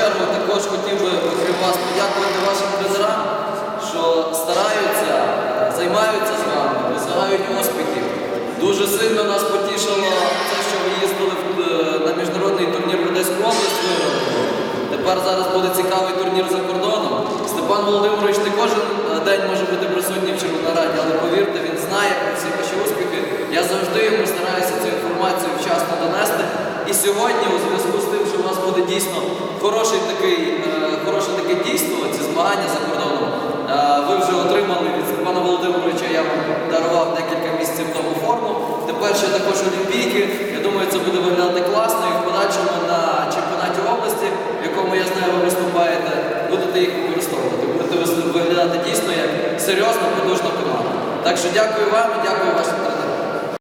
чергу також хотів би окрім вас подякувати вашим тренерам, що стараються, е, займаються з вами, досягають успіхів. Дуже сильно нас потішило те, що ви їздили е, на міжнародний турнір в Одеську область. Тепер зараз буде цікавий турнір за кордоном. Степан Володимирович не кожен день може бути присутній в Червонораді, але повірте, він знає про всі ваші успіхи. Я завжди йому стараюся цю інформацію вчасно донести. І сьогодні, у зв'язку нас буде дійсно хороший такий, е, хороше таке дійство, ці змагання за кордоном. е, Ви вже отримали від Степана Володимировича, я вам дарував декілька місяців тому форму. Тепер ще також олімпійки. Я думаю, це буде виглядати класно і в подальшому на чемпіонаті області, в якому я знаю, ви виступаєте, будете їх використовувати. Будете виглядати дійсно як серйозна, потужна команда. Так що дякую вам і дякую